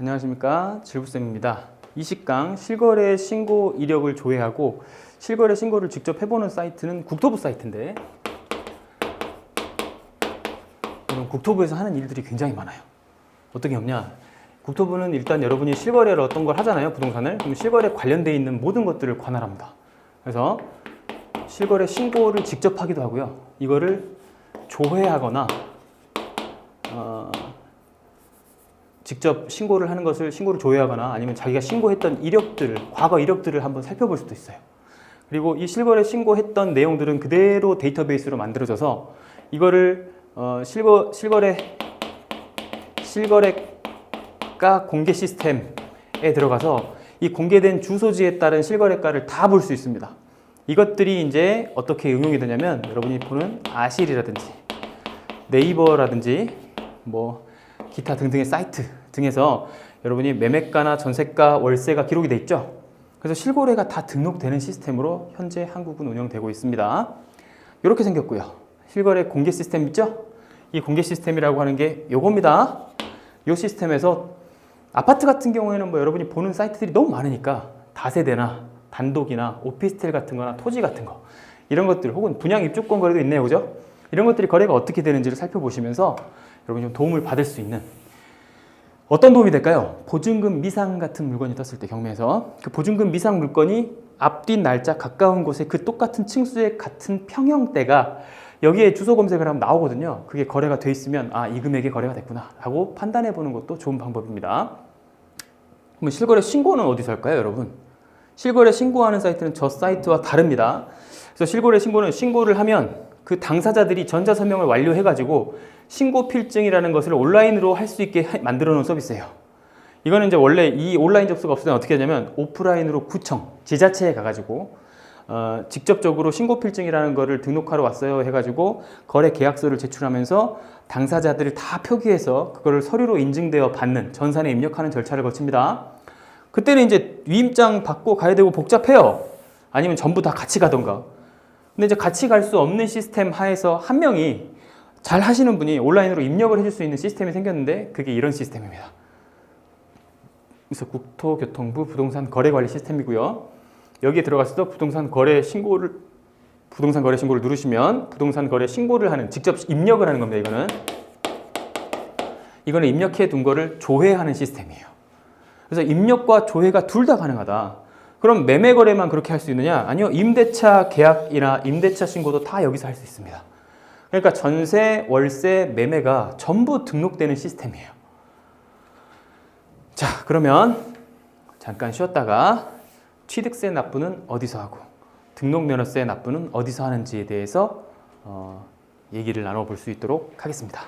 안녕하십니까 질부쌤입니다. 20강 실거래 신고 이력을 조회하고 실거래 신고를 직접 해보는 사이트는 국토부 사이트인데 국토부에서 하는 일들이 굉장히 많아요. 어떻게 없냐? 국토부는 일단 여러분이 실거래를 어떤 걸 하잖아요, 부동산을. 그럼 실거래 관련돼 있는 모든 것들을 관할합니다. 그래서 실거래 신고를 직접 하기도 하고요. 이거를 조회하거나 어, 직접 신고를 하는 것을 신고를 조회하거나 아니면 자기가 신고했던 이력들을 과거 이력들을 한번 살펴볼 수도 있어요. 그리고 이 실거래 신고했던 내용들은 그대로 데이터베이스로 만들어져서 이거를 어, 실거 실거래 실거래가 공개 시스템에 들어가서 이 공개된 주소지에 따른 실거래가를 다 볼 수 있습니다. 이것들이 이제 어떻게 응용이 되냐면 여러분이 보는 아실이라든지 네이버라든지 뭐 기타 등등의 사이트 등에서 여러분이 매매가나 전세가, 월세가 기록이 돼 있죠. 그래서 실거래가 다 등록되는 시스템으로 현재 한국은 운영되고 있습니다. 이렇게 생겼고요. 실거래 공개 시스템 있죠? 이 공개 시스템이라고 하는 게 요겁니다. 이 시스템에서 아파트 같은 경우에는 뭐 여러분이 보는 사이트들이 너무 많으니까 다세대나 단독이나 오피스텔 같은 거나 토지 같은 거 이런 것들 혹은 분양 입주권 거래도 있네요. 그죠? 이런 것들이 거래가 어떻게 되는지를 살펴보시면서 여러분이 좀 도움을 받을 수 있는 어떤 도움이 될까요? 보증금 미상 같은 물건이 떴을 때 경매에서 그 보증금 미상 물건이 앞뒤 날짜 가까운 곳에 그 똑같은 층수의 같은 평형대가 여기에 주소 검색을 하면 나오거든요. 그게 거래가 돼 있으면 아 이 금액에 거래가 됐구나 하고 판단해 보는 것도 좋은 방법입니다. 그럼 실거래 신고는 어디서 할까요, 여러분? 실거래 신고하는 사이트는 저 사이트와 다릅니다. 그래서 실거래 신고는 신고를 하면 그 당사자들이 전자서명을 완료해가지고 신고 필증이라는 것을 온라인으로 할 수 있게 하- 만들어 놓은 서비스예요. 이거는 이제 원래 이 온라인 접수가 없을 때는 어떻게 하냐면 오프라인으로 구청, 지자체에 가가지고 어, 직접적으로 신고 필증이라는 거를 등록하러 왔어요 해가지고 거래 계약서를 제출하면서 당사자들을 다 표기해서 그거를 서류로 인증되어 받는 전산에 입력하는 절차를 거칩니다. 그때는 이제 위임장 받고 가야 되고 복잡해요. 아니면 전부 다 같이 가던가. 근데 이제 같이 갈 수 없는 시스템 하에서 한 명이 잘 하시는 분이 온라인으로 입력을 해줄 수 있는 시스템이 생겼는데 그게 이런 시스템입니다. 그래서 국토교통부 부동산 거래관리 시스템이고요. 여기에 들어가서도 부동산 거래 신고를 부동산 거래 신고를 누르시면 부동산 거래 신고를 하는 직접 입력을 하는 겁니다. 이거는 이거는 입력해 둔 거를 조회하는 시스템이에요. 그래서 입력과 조회가 둘 다 가능하다. 그럼 매매 거래만 그렇게 할 수 있느냐? 아니요. 임대차 계약이나 임대차 신고도 다 여기서 할 수 있습니다. 그러니까 전세, 월세, 매매가 전부 등록되는 시스템이에요. 자, 그러면 잠깐 쉬었다가 취득세 납부는 어디서 하고 등록면허세 납부는 어디서 하는지에 대해서 어, 얘기를 나눠볼 수 있도록 하겠습니다.